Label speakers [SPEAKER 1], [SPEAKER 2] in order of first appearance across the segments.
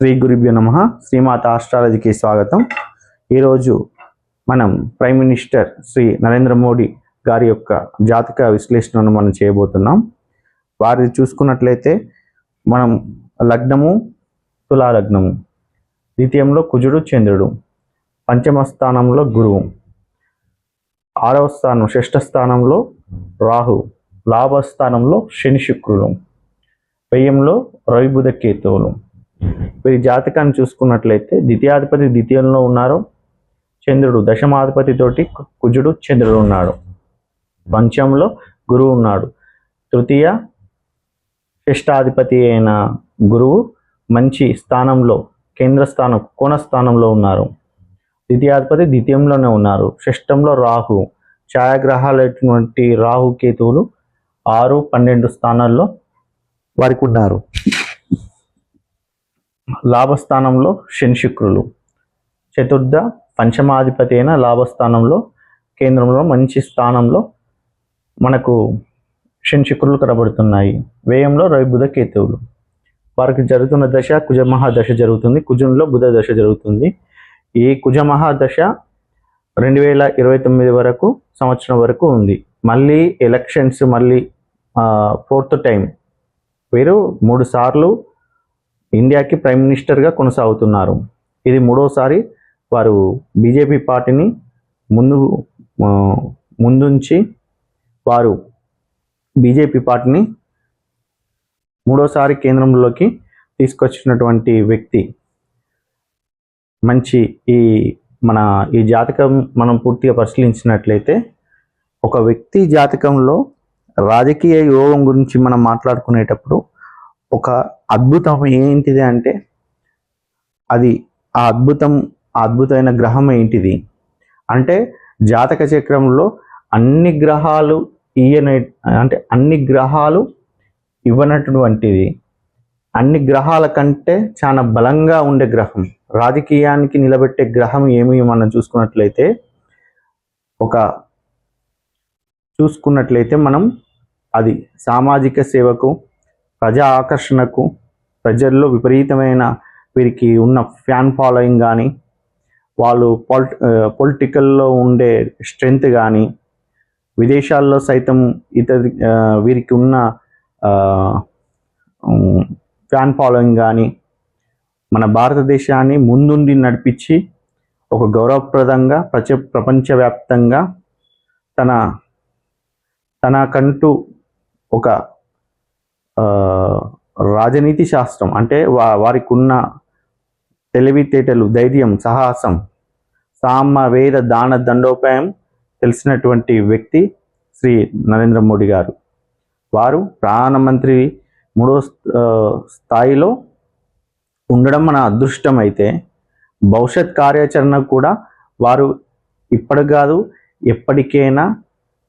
[SPEAKER 1] శ్రీ గురుభ్యో నమ. శ్రీమాత ఆస్ట్రాలజీకి స్వాగతం. ఈరోజు మనం ప్రైమ్ మినిస్టర్ శ్రీ నరేంద్ర మోడీ గారి యొక్క జాతక విశ్లేషణను మనం చేయబోతున్నాం. వారిది చూసుకున్నట్లయితే మనం లగ్నము తులాలగ్నము ద్వితీయంలో కుజుడు చంద్రుడు పంచమ స్థానంలో గురువు ఆరవ స్థానం షష్ఠ స్థానంలో రాహు లాభస్థానంలో శని శుక్రుడు వ్యయంలో రవి బుధ కేతువులు వీరి జాతకాన్ని చూసుకున్నట్లయితే ద్వితీయాధిపతి ద్వితీయంలో ఉన్నారు. చంద్రుడు దశమాధిపతి తోటి కుజుడు చంద్రుడు ఉన్నాడు. పంచంలో గురువు ఉన్నాడు. తృతీయ షష్టాధిపతి అయిన గురువు మంచి స్థానంలో కేంద్ర స్థానం కోణ స్థానంలో ఉన్నారు. ద్వితీయాధిపతి ద్వితీయంలోనే ఉన్నారు. షష్టంలో రాహు ఛాయాగ్రహాలైనటువంటి రాహు కేతువులు ఆరు పన్నెండు స్థానాల్లో వారికి ఉన్నారు. లాభస్థానంలో శని శుక్రులు. చతుర్థ పంచమాధిపతి అయిన లాభస్థానంలో కేంద్రంలో మంచి స్థానంలో మనకు శని శుక్రులు కనబడుతున్నాయి. వ్యయంలో రవి బుధ కేతువులు. వారికి జరుగుతున్న దశ కుజమహాదశ జరుగుతుంది. కుజంలో బుధ దశ జరుగుతుంది. ఈ కుజమహాదశ రెండు వేల ఇరవై తొమ్మిది వరకు సంవత్సరం వరకు ఉంది. మళ్ళీ ఎలక్షన్స్ మళ్ళీ ఫోర్త్ టైం. వీరు మూడు సార్లు ఇండియాకి ప్రైమ్ మినిస్టర్గా కొనసాగుతున్నారు. ఇది మూడోసారి వారు బీజేపీ పార్టీని ముందు ముందుంచి వారు బీజేపీ పార్టీని మూడోసారి కేంద్రంలోకి తీసుకొచ్చినటువంటి వ్యక్తి. మంచి ఈ మన ఈ జాతకం మనం పూర్తిగా పరిశీలించినట్లయితే ఒక వ్యక్తి జాతకంలో రాజకీయ యోగం గురించి మనం మాట్లాడుకునేటప్పుడు ఒక అద్భుతం ఏంటిది అంటే అది ఆ అద్భుతం అద్భుతమైన గ్రహం ఏంటిది? అంటే జాతక చక్రంలో అన్ని గ్రహాలు ఈయన అంటే అన్ని గ్రహాలు ఇవ్వనటువంటిది. అన్ని గ్రహాల కంటే చాలా బలంగా ఉండే గ్రహం రాజకీయానికి నిలబెట్టే గ్రహం ఏమి మనం చూసుకున్నట్లయితే ఒక చూసుకున్నట్లయితే మనం అది సామాజిక సేవకు ప్రజా ఆకర్షణకు ప్రజల్లో విపరీతమైన వీరికి ఉన్న ఫ్యాన్ ఫాలోయింగ్ కానీ వాళ్ళు పొలిట్ పొలిటికల్లో ఉండే స్ట్రెంగ్త్ కానీ విదేశాల్లో సైతం ఇతర వీరికి ఉన్న ఫ్యాన్ ఫాలోయింగ్ కానీ మన భారతదేశాన్ని ముందుండి నడిపించి ఒక గౌరవప్రదంగా ప్రచ ప్రపంచవ్యాప్తంగా తన తనకంటూ ఒక రాజనీతి శాస్త్రం అంటే వా వారికి ఉన్న తెలివితేటలు ధైర్యం సాహసం సామ వేద దాన దండోపాయం తెలిసినటువంటి వ్యక్తి శ్రీ నరేంద్ర మోడీ గారు. వారు ప్రధానమంత్రి మూడో స్థాయిలో ఉండడం మన అదృష్టం అయితే భవిష్యత్ కార్యాచరణ కూడా వారు ఇప్పటి కాదు ఎప్పటికైనా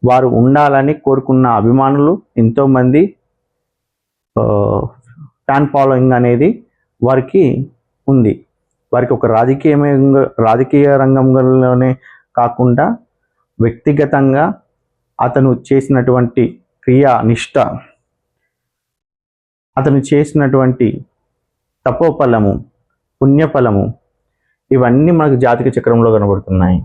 [SPEAKER 1] వారు ఉండాలని కోరుకున్న అభిమానులు ఎంతోమంది ఫ్యాన్ ఫాలోయింగ్ అనేది వారికి ఉంది. వారికి ఒక రాజకీయంగా రాజకీయ రంగంలోనే కాకుండా వ్యక్తిగతంగా అతను చేసినటువంటి క్రియా నిష్ట అతను చేసినటువంటి తపోఫలము పుణ్యఫలము ఇవన్నీ మనకు జాతక చక్రంలో కనబడుతున్నాయి.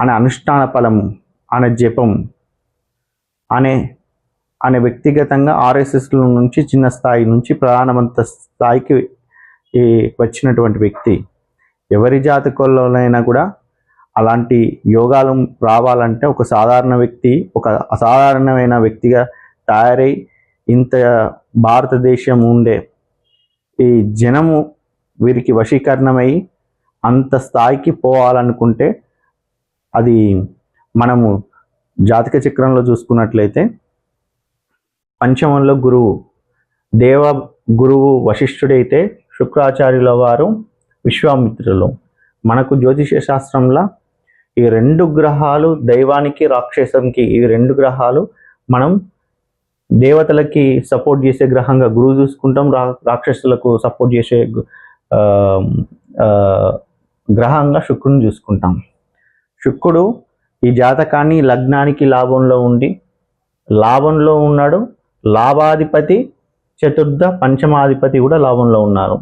[SPEAKER 1] అనే అనుష్ఠాన ఫలము అనే జపం అనే అనే వ్యక్తిగతంగా ఆర్ఎస్ఎస్ల నుంచి చిన్న స్థాయి నుంచి ప్రధానమంత్రి స్థాయికి ఈ వచ్చినటువంటి వ్యక్తి. ఎవరి జాతకంలోనైనా కూడా అలాంటి యోగాలు రావాలంటే ఒక సాధారణ వ్యక్తి ఒక అసాధారణమైన వ్యక్తిగా తయారై ఇంత భారతదేశం ఉండే ఈ జనము వీరికి వశీకరణమై అంత స్థాయికి పోవాలనుకుంటే అది మనము జాతక చక్రంలో చూసుకున్నట్లయితే పంచమంలో గురువు దేవ గురువు వశిష్ఠుడైతే శుక్రాచార్యుల వారు విశ్వామిత్రులు. మనకు జ్యోతిష శాస్త్రంలో ఈ రెండు గ్రహాలు దైవానికి రాక్షసంకి ఈ రెండు గ్రహాలు మనం దేవతలకి సపోర్ట్ చేసే గ్రహంగా గురువు చూసుకుంటాం రా రాక్షసులకు సపోర్ట్ చేసే గ్రహంగా శుక్రుని చూసుకుంటాం. శుక్రుడు ఈ జాతకాన్ని లగ్నానికి లాభంలో ఉండి లాభంలో ఉన్నాడు లాభాధిపతి చతుర్థ పంచమాధిపతి కూడా లాభంలో ఉన్నారు.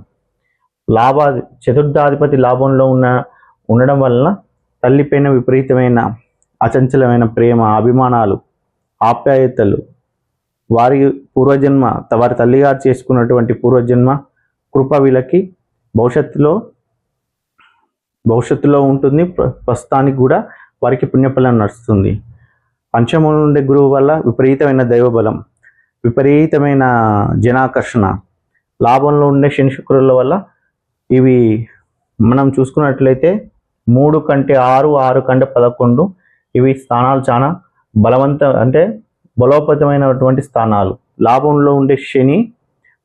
[SPEAKER 1] లాభా చతుర్థాధిపతి లాభంలో ఉన్న ఉండడం వలన తల్లిపైన విపరీతమైన అచంచలమైన ప్రేమ అభిమానాలు ఆప్యాయతలు వారి పూర్వజన్మ వారి తల్లిగారు చేసుకున్నటువంటి పూర్వజన్మ కృప వీళ్ళకి భవిష్యత్తులో భవిష్యత్తులో ఉంటుంది. ప్ర- ప్రస్తుతానికి కూడా వారికి పుణ్యఫలం నడుస్తుంది. పంచమంలో ఉండే గురువు వల్ల విపరీతమైన దైవబలం విపరీతమైన జనాకర్షణ. లాభంలో ఉండే శని శుక్రుల వల్ల ఇవి మనం చూసుకున్నట్లయితే మూడు కంటే ఆరు ఆరు కంటే పదకొండు ఇవి స్థానాలు చాలా బలవంత అంటే బలోపేతమైనటువంటి స్థానాలు. లాభంలో ఉండే శని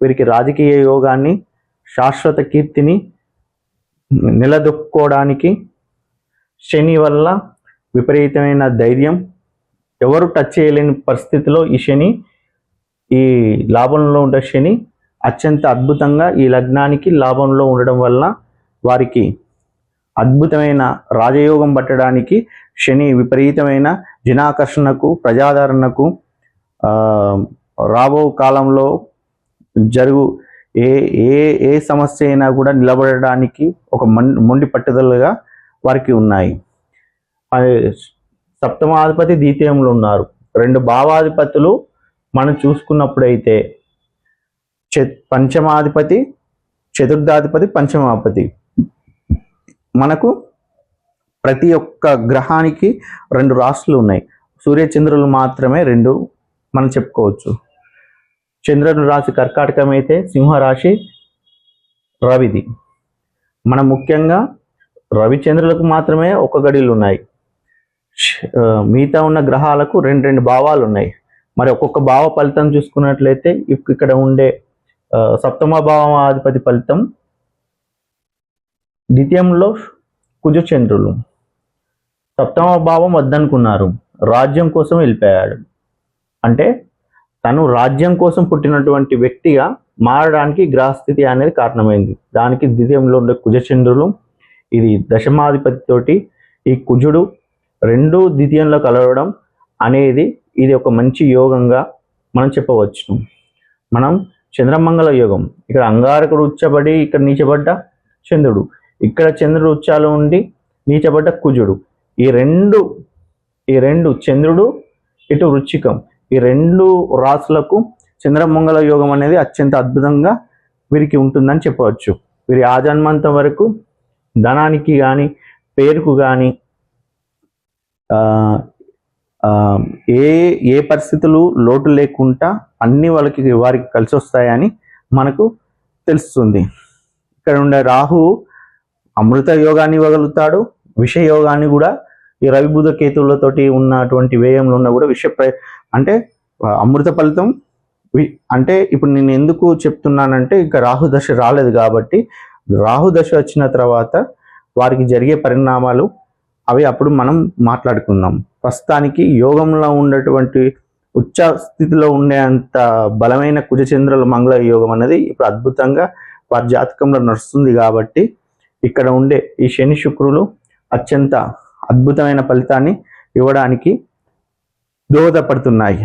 [SPEAKER 1] వీరికి రాజకీయ యోగాన్ని శాశ్వత కీర్తిని నిలదొక్కుకోవడానికి శని వల్ల విపరీతమైన ధైర్యం. ఎవరు టచ్ చేయలేని పరిస్థితిలో ఈ శని ఈ లాభంలో ఉండే శని అత్యంత అద్భుతంగా ఈ లగ్నానికి లాభంలో ఉండడం వల్ల వారికి అద్భుతమైన రాజయోగం పట్టడానికి శని విపరీతమైన జనాకర్షణకు ప్రజాదరణకు రాబో కాలంలో జరుగు ఏ ఏ ఏ సమస్య అయినా కూడా నిలబడడానికి ఒక మన్ మొండి పట్టుదలగా వారికి ఉన్నాయి. సప్తమాధిపతి ద్వితీయంలో ఉన్నారు. రెండు భావాధిపతులు మనం చూసుకున్నప్పుడైతే చ పంచమాధిపతి చతుర్థాధిపతి పంచమాధిపతి. మనకు ప్రతి ఒక్క గ్రహానికి రెండు రాశులు ఉన్నాయి. సూర్యచంద్రులు మాత్రమే రెండు మనం చెప్పుకోవచ్చు. చంద్రుని రాశి కర్కాటకం అయితే సింహరాశి రవిది. మనం ముఖ్యంగా రవిచంద్రులకు మాత్రమే ఒక గడిలు ఉన్నాయి. మిగతా ఉన్న గ్రహాలకు రెండు రెండు భావాలు ఉన్నాయి. మరి ఒక్కొక్క భావ ఫలితం చూసుకున్నట్లయితే ఇక్కడ ఉండే సప్తమ భావాధిపతి ఫలితం ద్వితీయంలో కుజచంద్రులు. సప్తమ భావం వద్దనుకున్నారు. రాజ్యం కోసం వెళ్ళిపోయాడు. అంటే తను రాజ్యం కోసం పుట్టినటువంటి వ్యక్తిగా మారడానికి గ్రహస్థితి అనేది కారణమైంది. దానికి ద్వితీయంలో ఉండే కుజచంద్రులు ఇది దశమాధిపతితోటి ఈ కుజుడు రెండు ద్వితీయంలో కలవడం అనేది ఇది ఒక మంచి యోగంగా మనం చెప్పవచ్చు. మనం చంద్రమంగళ యోగం. ఇక్కడ అంగారకుడు ఉచ్చబడి ఇక్కడ నీచబడ్డ చంద్రుడు. ఇక్కడ చంద్రుడు ఉచ్చాలు ఉండి నీచబడ్డ కుజుడు. ఈ రెండు ఈ రెండు చంద్రుడు ఇటు వృచ్చికం. ఈ రెండు రాసులకు చంద్రమంగళ యోగం అనేది అత్యంత అద్భుతంగా వీరికి ఉంటుందని చెప్పవచ్చు. వీరి ఆజన్మంతం వరకు ధనానికి కానీ పేరుకు కానీ ఏ ఏ పరిస్థితులు లోటు లేకుండా అన్ని వాళ్ళకి వారికి కలిసి వస్తాయని మనకు తెలుస్తుంది. ఇక్కడ ఉండే రాహు అమృత యోగాన్ని ఇవ్వగలుగుతాడు. విష యోగాన్ని కూడా ఈ రవిబుధ కేతువులతోటి ఉన్నటువంటి వ్యయంలో ఉన్న కూడా విష అంటే అమృత ఫలితం వి- అంటే ఇప్పుడు నేను ఎందుకు చెప్తున్నానంటే ఇంకా రాహు దశ రాలేదు కాబట్టి రాహు దశ వచ్చిన తర్వాత వారికి జరిగే పరిణామాలు అవి అప్పుడు మనం మాట్లాడుకుందాం. ప్రస్తుతానికి యోగంలో ఉన్నటువంటి ఉచ్చ స్థితిలో ఉండే అంత బలమైన కుజచంద్రుల మంగళ యోగం అనేది ఇప్పుడు అద్భుతంగా వారి జాతకంలో నడుస్తుంది కాబట్టి ఇక్కడ ఉండే ఈ శని శుక్రులు అత్యంత అద్భుతమైన ఫలితాన్ని ఇవ్వడానికి దోహదపడుతున్నాయి.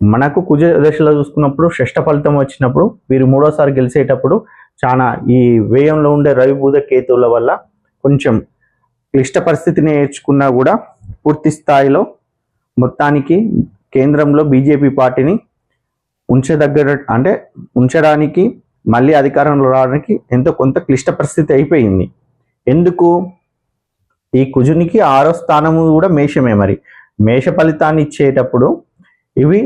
[SPEAKER 1] మనకు కుజ దశలో చూసుకున్నప్పుడు షష్ట ఫలితం వచ్చినప్పుడు వీరు మూడోసారి గెలిచేటప్పుడు చాలా ఈ వ్యయంలో ఉండే రవి బుధ కేతువుల వల్ల కొంచెం క్లిష్ట పరిస్థితిని నేర్చుకున్నా కూడా పూర్తి స్థాయిలో మొత్తానికి కేంద్రంలో బీజేపీ పార్టీని ఉంచదగ్గర అంటే ఉంచడానికి మళ్ళీ అధికారంలో రావడానికి ఎంతో కొంత క్లిష్ట పరిస్థితి అయిపోయింది. ఎందుకు? ఈ కుజునికి ఆరో స్థానము కూడా మేషమే మరి. మేష ఫలితాన్ని ఇచ్చేటప్పుడు ఇవి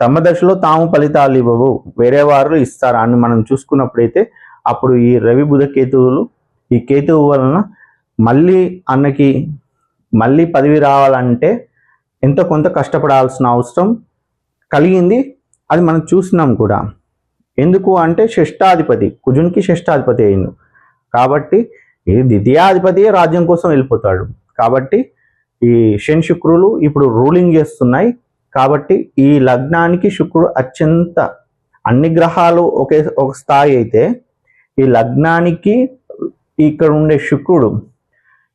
[SPEAKER 1] తమ దశలో తాము ఫలితాలు ఇవ్వవు. వేరే వారు ఇస్తారు. అని మనం చూసుకున్నప్పుడైతే అప్పుడు ఈ రవి బుధ కేతువులు ఈ కేతువు వలన మళ్ళీ అన్నకి మళ్ళీ పదవి రావాలంటే ఎంతో కొంత కష్టపడాల్సిన అవసరం కలిగింది. అది మనం చూసినాం కూడా. ఎందుకు అంటే షష్టాధిపతి కుజునికి షష్టాధిపతి అయింది కాబట్టి ఇది ద్వితీయాధిపతి రాజ్యం కోసం వెళ్ళిపోతాడు. కాబట్టి ఈ శని శుక్రులు ఇప్పుడు రూలింగ్ చేస్తున్నాయి. కాబట్టి ఈ లగ్నానికి శుక్రుడు అత్యంత అన్ని గ్రహాలు ఒకే ఒక స్థాయి అయితే ఈ లగ్నానికి ఇక్కడ ఉండే శుక్రుడు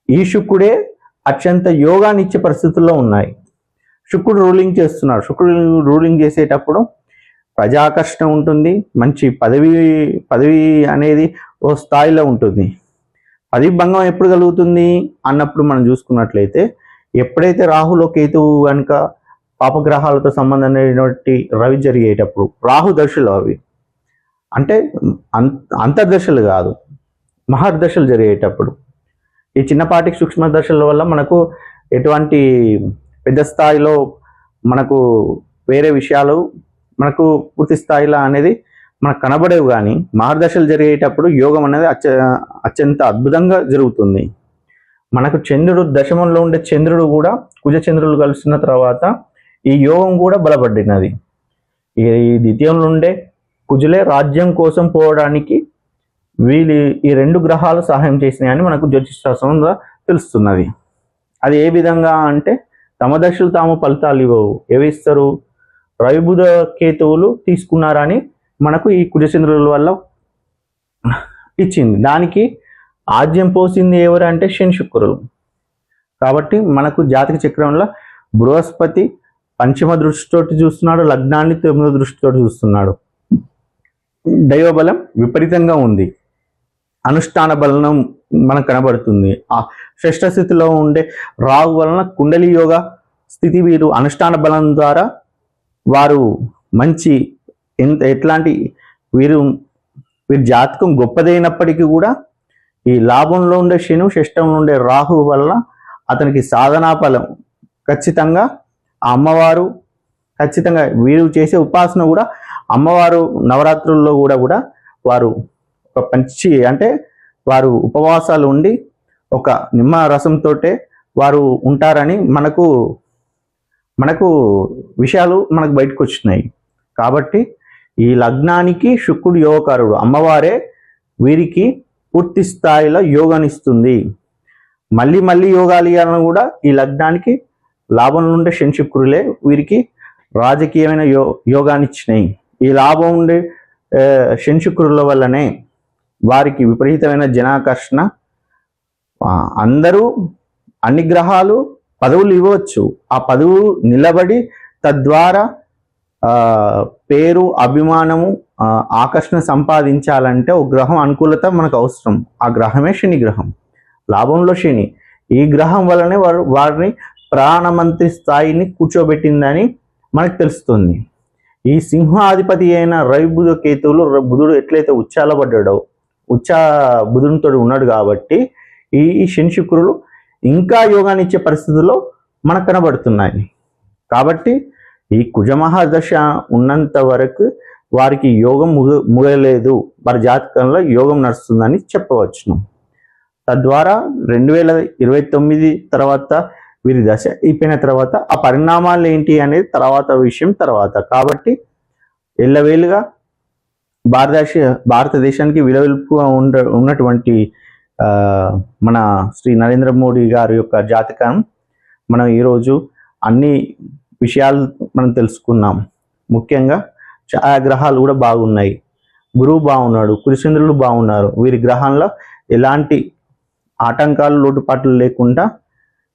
[SPEAKER 1] ఈ శుక్రుడే అత్యంత యోగాన్ని ఇచ్చే పరిస్థితుల్లో ఉన్నాయి. శుక్రుడు రూలింగ్ చేస్తున్నాడు. శుక్రుడు రూలింగ్ చేసేటప్పుడు ప్రజాకర్షణ ఉంటుంది. మంచి పదవి పదవి అనేది ఓ స్థాయిలో ఉంటుంది. పదవి భంగం ఎప్పుడు కలుగుతుంది అన్నప్పుడు మనం చూసుకున్నట్లయితే ఎప్పుడైతే రాహులో కేతువు కనుక పాపగ్రహాలతో సంబంధం సంబంధమైనటువంటి రవి జరిగేటప్పుడు రాహు దశలు అవి. అంటే అంత అంతర్దశలు కాదు మహర్దశలు జరిగేటప్పుడు. ఈ చిన్నపాటి సూక్ష్మ దశల వల్ల మనకు ఎటువంటి పెద్ద స్థాయిలో మనకు వేరే విషయాలు మనకు పూర్తి స్థాయిలో అనేది మనకు కనబడేవి కానీ మహర్దశలు జరిగేటప్పుడు యోగం అనేది అత్య అత్యంత అద్భుతంగా జరుగుతుంది. మనకు చంద్రుడు దశమంలో ఉండే చంద్రుడు కూడా కుజ చంద్రులు కలుస్తున్న తర్వాత ఈ యోగం కూడా బలపడినది. ఈ ఈ ద్వితీయంలో ఉండే కుజులే రాజ్యం కోసం పోవడానికి వీళ్ళు ఈ రెండు గ్రహాలు సహాయం చేసినాయని మనకు జ్యోతిషాస్త్రంలో తెలుస్తున్నది. అది ఏ విధంగా అంటే తమ దశలు తాము ఫలితాలు ఇవ్వవు. ఏవి ఇస్తారు? రవిబుధ కేతువులు తీసుకున్నారని మనకు ఈ కుజచంద్రుల వల్ల ఇచ్చింది. దానికి ఆద్యం పోసింది ఎవరు అంటే శని శుక్రులు. కాబట్టి మనకు జాతక చక్రంలో బృహస్పతి పంచమ దృష్టితోటి చూస్తున్నాడు లగ్నాన్ని తొమ్మిదో దృష్టితోటి చూస్తున్నాడు. దైవబలం విపరీతంగా ఉంది. అనుష్ఠాన బలం మనకు కనబడుతుంది. ఆ శ్రేష్ట స్థితిలో ఉండే రాహు వలన కుండలి యోగ స్థితి వీరు అనుష్ఠాన బలం ద్వారా వారు మంచి ఎంత ఎట్లాంటి వీరు వీరి జాతకం గొప్పదైనప్పటికీ కూడా ఈ లాభంలో ఉండే శను షష్టంలో ఉండే రాహు వల్ల అతనికి సాధనా ఫలం ఖచ్చితంగా ఆ అమ్మవారు ఖచ్చితంగా వీరు చేసే ఉపాసన కూడా అమ్మవారు నవరాత్రుల్లో కూడా కూడా వారు ఒక పంచి అంటే వారు ఉపవాసాలు ఉండి ఒక నిమ్మ రసంతోటే వారు ఉంటారని మనకు మనకు విషయాలు మనకు బయటకు వచ్చినాయి కాబట్టి ఈ లగ్నానికి శుక్రుడు యోగకారుడు. అమ్మవారే వీరికి పూర్తి స్థాయిలో యోగానిస్తుంది. మళ్ళీ మళ్ళీ యోగాలు ఇవ్వాలని కూడా ఈ లగ్నానికి లాభం ఉండే శని శుక్రులే వీరికి రాజకీయమైన యో యోగాన్ని ఇచ్చినాయి ఈ లాభం ఉండే శని శుక్రుల వల్లనే వారికి విపరీతమైన జనాకర్షణ. అందరూ అన్ని గ్రహాలు పదవులు ఇవ్వచ్చు. ఆ పదవు నిలబడి తద్వారా పేరు అభిమానము ఆకర్షణ సంపాదించాలంటే ఒక గ్రహం అనుకూలత మనకు అవసరం. ఆ గ్రహమే శని గ్రహం. లాభంలో శని. ఈ గ్రహం వల్లనే వారు వారిని ప్రాణమంత్రి స్థాయిని కూర్చోబెట్టిందని మనకు తెలుస్తుంది. ఈ సింహాధిపతి అయిన రవి బుధ కేతువులు బుధుడు ఎట్లయితే ఉచ్చాలబడ్డాడో ఉచ్చా బుధునితో ఉన్నాడు కాబట్టి ఈ ఈ శని శుక్రులు ఇంకా యోగాన్ని ఇచ్చే పరిస్థితుల్లో మనకు కనబడుతున్నాయి. కాబట్టి ఈ కుజమహాదశ ఉన్నంత వరకు వారికి యోగం ముగ ముగలేదు. వారి జాతకంలో యోగం నడుస్తుందని చెప్పవచ్చును. తద్వారా రెండు వేల ఇరవై తొమ్మిది తర్వాత వీరి దశ అయిపోయిన తర్వాత ఆ పరిణామాలు ఏంటి అనేది తర్వాత విషయం తర్వాత. కాబట్టి ఎల్లవేలుగా భారతదేశ భారతదేశానికి విలవిల్పుగా ఉండ ఉన్నటువంటి మన శ్రీ నరేంద్ర మోడీ గారి యొక్క జాతకం మనం ఈరోజు అన్ని విషయాలు మనం తెలుసుకున్నాం. ముఖ్యంగా ఛాయాగ్రహాలు కూడా బాగున్నాయి. గురువు బాగున్నాడు కురిచంద్రులు బాగున్నారు. వీరి గ్రహంలో ఎలాంటి ఆటంకాలు లోటుపాట్లు లేకుండా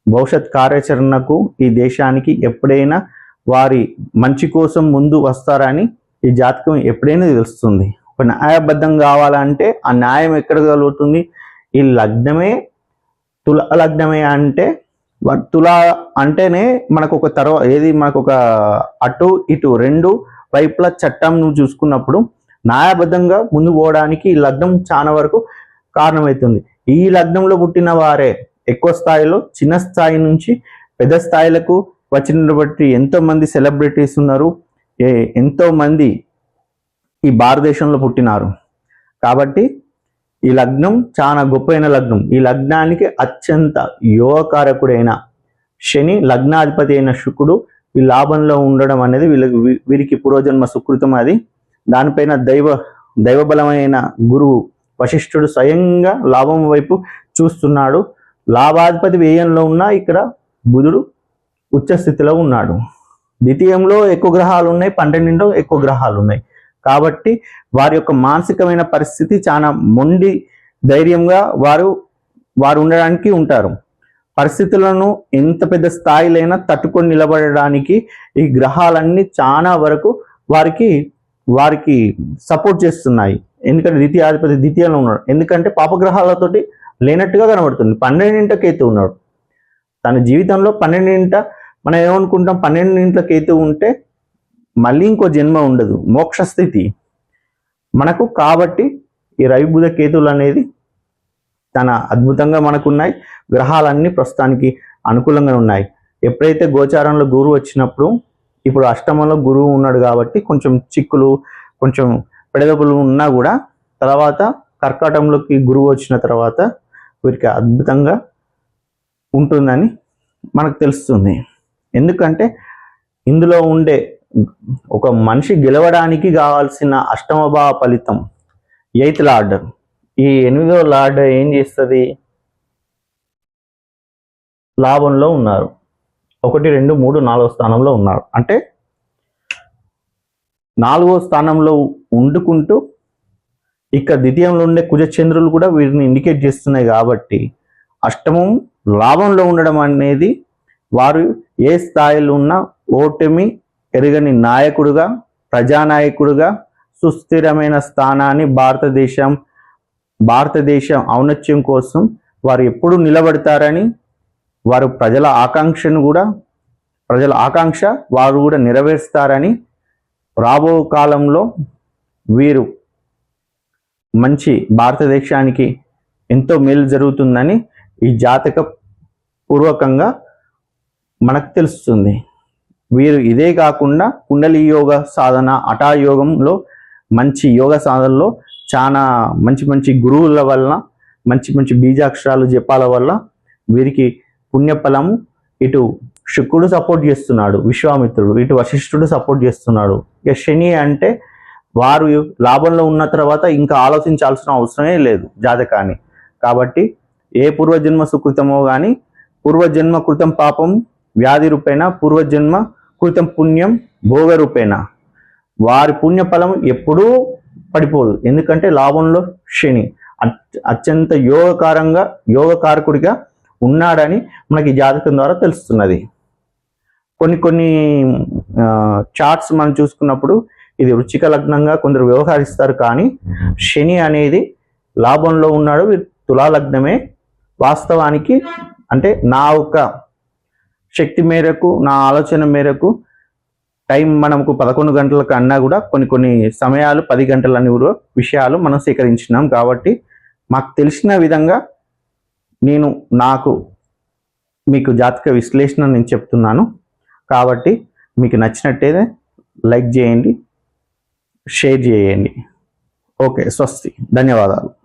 [SPEAKER 1] భవిష్యత్ కార్యాచరణకు ఈ దేశానికి ఎప్పుడైనా వారి మంచి కోసం ముందు వస్తారని ఈ జాతకం ఎప్పుడైనా తెలుస్తుంది. ఒక న్యాయబద్ధం కావాలంటే ఆ న్యాయం ఎక్కడ కలుగుతుంది? ఈ లగ్నమే తుల లగ్నమే అంటే తులా తుల అంటేనే మనకు ఒక తర్వాత ఏది మనకు ఒక అటు ఇటు రెండు వైపుల చట్టం నువ్వు చూసుకున్నప్పుడు న్యాయబద్ధంగా ముందు పోవడానికి ఈ లగ్నం చాలా వరకు కారణమవుతుంది. ఈ లగ్నంలో పుట్టిన వారే ఎక్కువ స్థాయిలో చిన్న స్థాయి నుంచి పెద్ద స్థాయిలకు వచ్చినటువంటి బట్టి ఎంతోమంది సెలబ్రిటీస్ ఉన్నారు. ఏ- ఎంతోమంది ఈ భారతదేశంలో పుట్టినారు. కాబట్టి ఈ లగ్నం చాలా గొప్పైన లగ్నం. ఈ లగ్నానికి అత్యంత యోగకారకుడైన శని లగ్నాధిపతి అయిన శుక్రుడు ఈ లాభంలో ఉండడం అనేది వీళ్ళకి వీరికి పూర్వజన్మ సుకృతం అది. దానిపైన దైవ దైవబలమైన గురువు వశిష్ఠుడు స్వయంగా లాభం వైపు చూస్తున్నాడు. లాభాధిపతి వ్యయంలో ఉన్నా ఇక్కడ బుధుడు ఉచ్చ స్థితిలో ఉన్నాడు. ద్వితీయంలో ఎక్కువ గ్రహాలు ఉన్నాయి పన్నెండులో ఎక్కువ గ్రహాలు ఉన్నాయి కాబట్టి వారి యొక్క మానసికమైన పరిస్థితి చాలా మొండి ధైర్యంగా వారు వారు ఉండడానికి ఉంటారు. పరిస్థితులను ఎంత పెద్ద స్థాయిలైనా తట్టుకొని నిలబడడానికి ఈ గ్రహాలన్నీ చాలా వరకు వారికి వారికి సపోర్ట్ చేస్తున్నాయి. ఎందుకంటే ద్వితీయాధిపతి ద్వితీయంలో ఉన్నాడు. ఎందుకంటే పాపగ్రహాలతోటి లేనట్టుగా కనబడుతుంది. పన్నెండింట కేతు ఉన్నాడు. తన జీవితంలో పన్నెండింట మనం ఏమనుకుంటాం? పన్నెండింట్ల కేతు ఉంటే మళ్ళీ ఇంకో జన్మ ఉండదు. మోక్ష స్థితి. మనకు కాబట్టి ఈ రవిబుధ కేతువులు అనేది తన అద్భుతంగా మనకున్నాయి. గ్రహాలన్నీ ప్రస్తుతానికి అనుకూలంగా ఉన్నాయి. ఎప్పుడైతే గోచారంలో గురువు వచ్చినప్పుడు ఇప్పుడు అష్టమంలో గురువు ఉన్నాడు కాబట్టి కొంచెం చిక్కులు కొంచెం పెడదపులు ఉన్నా కూడా తర్వాత కర్కాటంలోకి గురువు వచ్చిన తర్వాత వీరికి అద్భుతంగా ఉంటుందని మనకు తెలుస్తుంది. ఎందుకంటే ఇందులో ఉండే ఒక మనిషి గెలవడానికి కావాల్సిన అష్టమభావ ఫలితం ఎయిత్ లార్డ్. ఈ ఎనిమిదో లార్డ్ ఏం చేస్తుంది? లాభంలో ఉన్నారు. ఒకటి రెండు మూడు నాలుగో స్థానంలో ఉన్నారు. అంటే నాలుగో స్థానంలో ఉండుకుంటూ ఇక్కడ ద్వితీయంలో ఉండే కుజచంద్రులు కూడా వీరిని ఇండికేట్ చేస్తున్నాయి కాబట్టి అష్టమం లాభంలో ఉండడం అనేది వారు ఏ స్థాయిలో ఉన్న ఓటమి ఎరగని నాయకుడుగా ప్రజానాయకుడుగా సుస్థిరమైన స్థానాన్ని భారతదేశం భారతదేశం ఔన్నత్యం కోసం వారు ఎప్పుడు నిలబడతారని వారు ప్రజల ఆకాంక్షను కూడా ప్రజల ఆకాంక్ష వారు కూడా నెరవేరుస్తారని రాబో కాలంలో వీరు మంచి భారతదేశానికి ఎంతో మేలు జరుగుతుందని ఈ జాతక పూర్వకంగా మనకు తెలుస్తుంది. వీరు ఇదే కాకుండా కుండలి యోగ సాధన అటా యోగంలో మంచి యోగ సాధనలో చాలా మంచి మంచి గురువుల వలన మంచి మంచి బీజాక్షరాలు జపాల వల్ల వీరికి పుణ్యఫలము ఇటు శుక్రుడు సపోర్ట్ చేస్తున్నాడు విశ్వామిత్రుడు ఇటు వశిష్ఠుడు సపోర్ట్ చేస్తున్నాడు. ఇక శని అంటే వారు లాభంలో ఉన్న తర్వాత ఇంకా ఆలోచించాల్సిన అవసరమే లేదు జాతకాన్ని. కాబట్టి ఏ పూర్వజన్మ సుకృతమో కానీ పూర్వజన్మ కృతం పాపం వ్యాధి రూపేణ పూర్వజన్మ కృతం పుణ్యం భోగ రూపేణ. వారి పుణ్యఫలం ఎప్పుడూ పడిపోదు. ఎందుకంటే లాభంలో శని అత్యంత యోగకారంగా యోగకారకుడిగా ఉన్నాడని మనకి జాతకం ద్వారా తెలుస్తున్నది. కొన్ని కొన్ని చార్ట్స్ మనం చూసుకున్నప్పుడు ఇది రుచిక లగ్నంగా కొందరు వ్యవహరిస్తారు కానీ శని అనేది లాభంలో ఉన్నాడు. తులా లగ్నమే వాస్తవానికి అంటే నా ఒక శక్తి మేరకు నా ఆలోచన మేరకు టైం మనకు పదకొండు గంటల కన్నా కూడా కొన్ని కొన్ని సమయాలు పది గంటలని కూడా విషయాలు మనం సేకరించినాం కాబట్టి మాకు తెలిసిన విధంగా నేను నాకు మీకు జాతక విశ్లేషణ నేను చెప్తున్నాను. కాబట్టి మీకు నచ్చినట్టయితే లైక్ చేయండి షేర్ చేయండి. ఓకే స్వస్తి. ధన్యవాదాలు.